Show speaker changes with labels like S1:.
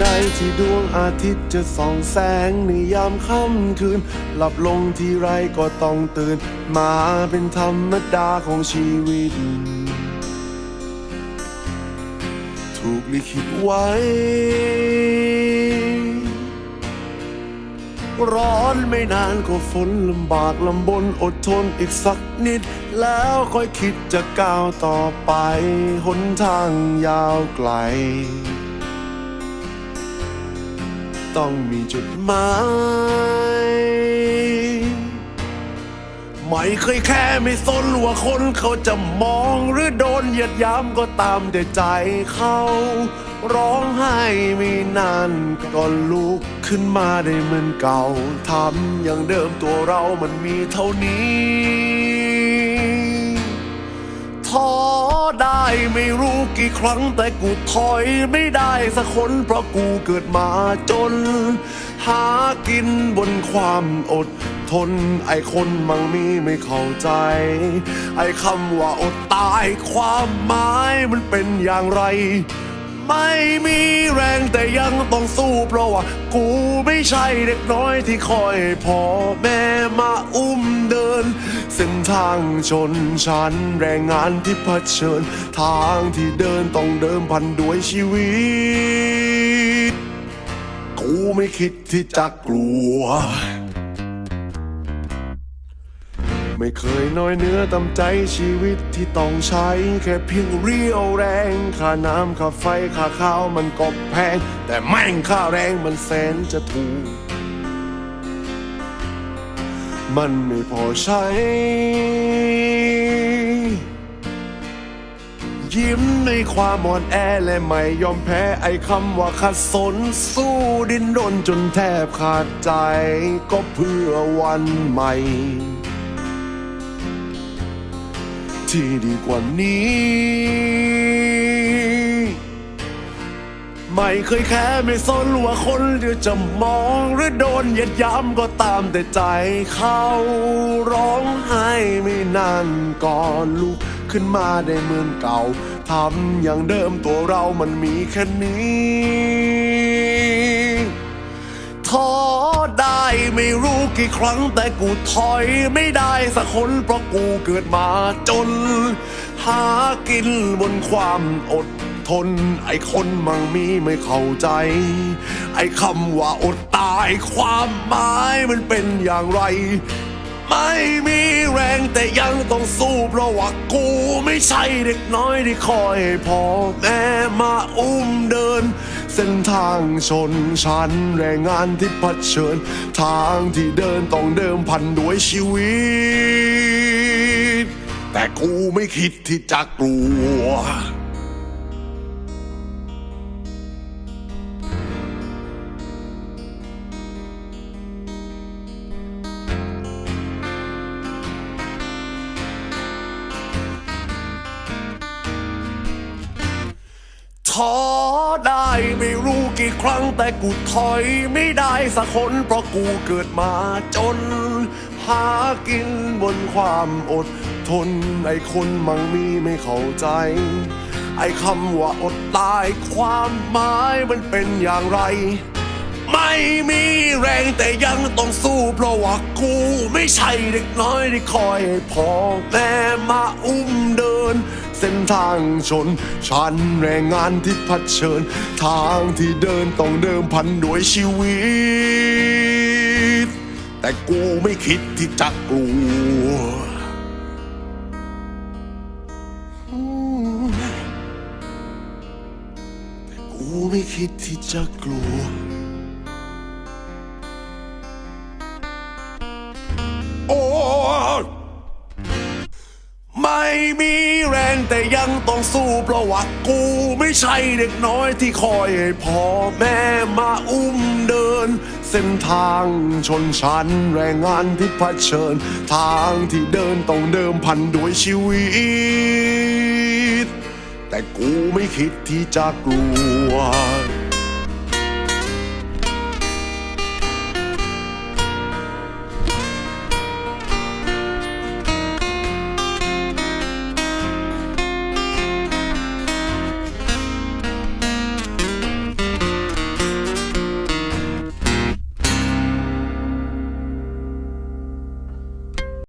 S1: ใดที่ดวงอาทิตย์จะส่องแสงในยามค่ำคืน หลับลงที่ไรก็ต้องตื่น มาเป็นธรรมดาของชีวิต ถูกลิขิตไว้ ร้อนไม่นานก็ฝนลำบากลำบนอดทนอีกสักนิด แล้วค่อยคิดจะก้าวต่อไปหนทางยาวไกล ต้องมีจุดหมาย ไม่เคยแค่ไม่สนว่าคนเขาจะมองหรือโดนเหยียดยามก็ตามแต่ใจเขา ร้องไห้ไม่นานก็ลุกขึ้นมาได้เหมือนเก่าทำอย่างเดิมตัวเรามันมีเท่านี้ ท้อได้ไม่รู้กี่ครั้งแต่กูถอยไม่ได้สักคนเพราะกูเกิดมาจน หากินบนความอดทนไอ้คนมั่งมีไม่เข้าใจ ไอ้คำว่าอดตายความหมายมันเป็นอย่างไร ไม่มีแรงแต่ยังต้องสู้เพราะว่า กูไม่ใช่เด็กน้อยที่คอยพ่อแม่มาอุ้มเดิน เส้นทางชนชั้นแรงงานที่เผชิญ ทางที่เดินต้องเดิมพันด้วยชีวิต กูไม่คิดที่จะกลัว ไม่เคยน้อยเนื้อตำใจชีวิตที่ต้องใช้ แค่เพียงเรียวแรงค่าน้ำค่าไฟค่าข้าวมันก็แพง แต่แม่งค่าแรงมันแสนจะถูก มันไม่พอใช้ ยิ้มในความอ่อนแอและไม่ยอมแพ้ ไอ้คำว่าขัดสนสู้ดิ้นรนจนแทบขาดใจ ก็เพื่อวันใหม่ ที่ดีกว่านี้ ไม่เคยแค่ไม่สนว่าคนจะมองหรือโดนเหยียดย้ำก็ตามแต่ใจเขาร้องไห้ไม่นานก่อนลุกขึ้นมาได้เหมือนเก่าทำอย่างเดิมตัวเรามันมีแค่นี้ท้อได้ไม่รู้กี่ครั้งแต่กูถอยไม่ได้สักคนเพราะกูเกิดมาจน หากินบนความอด ทน ไอ้คนมั่งมีไม่เข้าใจ ไอ้คำว่าอดตายความหมายมันเป็นอย่างไร ไม่มีแรงแต่ยังต้องสู้เพราะว่ากูไม่ใช่เด็กน้อยที่คอยพ่อแม่มาอุ้มเดิน เส้นทางชนชันแรงงานที่เผชิญ ทางที่เดินต้องเดิมพันด้วยชีวิตแต่กูไม่คิดที่จะกลัว ท้อได้ไม่รู้กี่ครั้งแต่กูถอยไม่ได้สักคนเพราะกูเกิดมาจน หากินบนความอดทน ไอ้คนมั่งมีไม่เข้าใจ ไอ้คำว่าอดตายความหมายมันเป็นอย่างไร ไม่มีแรงแต่ยังต้องสู้เพราะว่ากูไม่ใช่เด็กน้อยที่คอยให้พ่อแม่มาอุ้มเดิน เส้นทางชน ชันแรงงานที่พัดเชิญ ทางที่เดินต้องเดิมพันด้วยชีวิต แต่กูไม่คิดที่จะกลัวแต่กูไม่คิดที่จะกลัวโอ้ไม่มี งแต่ยังต้องสู้เพราะว่ากูไม่ใช่เด็กน้อยที่คอยให้พ่อแม่มาอุ้มเดิน เส้นทางชนชั้นแรงงานที่เผชิญ ทางที่เดินต้องเดิมพันด้วยชีวิต แต่กูไม่คิดที่จะกลัว